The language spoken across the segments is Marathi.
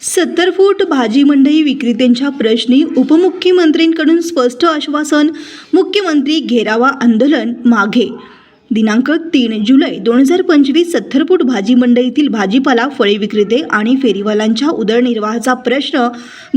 सत्तर फूट भाजी मंडई विक्रेत्यांच्या प्रश्नी उपमुख्यमंत्र्यांकडून स्पष्ट आश्वासन मुख्यमंत्री घेरावा आंदोलन मागे दिनांक तीन जुलै दोन हजार पंचवीस सत्तरपूट भाजी मंडईतील भाजीपाला फळे विक्रेते आणि फेरीवाल्यांच्या उदरनिर्वाहाचा प्रश्न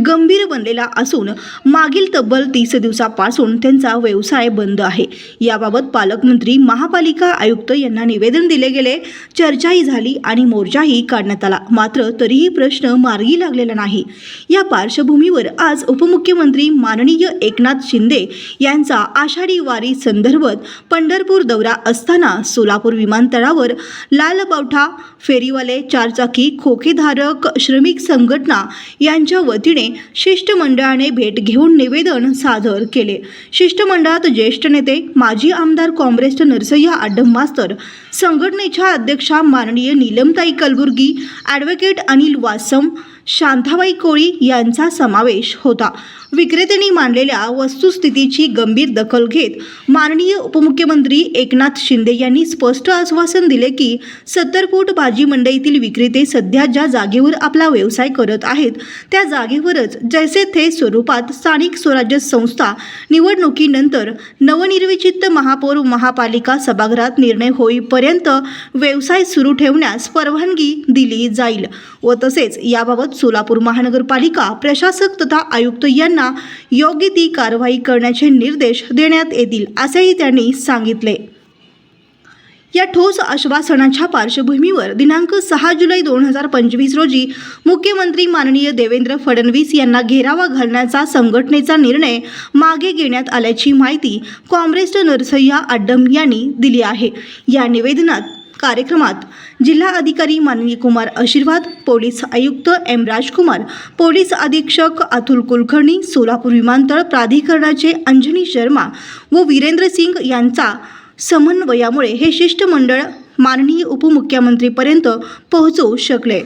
गंभीर बनलेला असून मागील तब्बल तीस दिवसापासून त्यांचा व्यवसाय बंद आहे. याबाबत पालकमंत्री महापालिका आयुक्त यांना निवेदन दिले गेले. चर्चाही झाली आणि मोर्चाही काढण्यात आला. मात्र तरीही प्रश्न मार्गी लागलेला नाही. या पार्श्वभूमीवर आज उपमुख्यमंत्री माननीय एकनाथ शिंदे यांचा आषाढी वारी संदर्भात पंढरपूर दौरा असताना सोलापूर विमानतळावर लाल बावठा फेरीवाले चारचाकी खोकेधारक श्रमिक संघटना यांच्या वतीने शिष्टमंडळाने भेट घेऊन निवेदन सादर केले. शिष्टमंडळात ज्येष्ठ नेते माजी आमदार काँग्रेसचे नरसय्या आडम मास्तर संघटनेच्या अध्यक्षा माननीय नीलमताई कलबुर्गी ॲडव्होकेट अनिल वासम शांताबाई कोळी यांचा समावेश होता. विक्रेत्यांनी मांडलेल्या वस्तुस्थितीची गंभीर दखल घेत माननीय उपमुख्यमंत्री एकनाथ शिंदे यांनी स्पष्ट आश्वासन दिले की सत्तर फूट भाजी मंडईतील विक्रेते सध्या ज्या जागेवर आपला व्यवसाय करत आहेत त्या जागेवरच जैसे थे स्वरूपात स्थानिक स्वराज्य संस्था निवडणुकीनंतर नवनिर्विचित महापौर महापालिका सभागृहात निर्णय होईपर्यंत व्यवसाय सुरू ठेवण्यास परवानगी दिली जाईल व तसेच याबाबत सोलापूर महानगरपालिका प्रशासक तथा आयुक्त यांना योग्य ती कारवाई करण्याचे निर्देश देण्यात येतील असेही त्यांनी सांगितले. या ठोस आश्वासनाच्या पार्श्वभूमीवर दिनांक सहा जुलै दोन हजार पंचवीस रोजी मुख्यमंत्री माननीय देवेंद्र फडणवीस यांना घेरावा घालण्याचा संघटनेचा निर्णय मागे घेण्यात आल्याची माहिती काँग्रेसचे नरसय्या आड्डम यांनी दिली आहे. या निवेदनात कार्यक्रमात जिल्हा अधिकारी मानवी कुमार आशीर्वाद पोलीस आयुक्त एम राजकुमार पोलीस अधीक्षक अतुल कुलकर्णी सोलापूर विमानतळ प्राधिकरणाचे अंजनी शर्मा व वीरेंद्र सिंग यांचा समन्वयामुळे हे शिष्टमंडळ माननीय उपमुख्यमंत्रीपर्यंत पोहोचू शकले.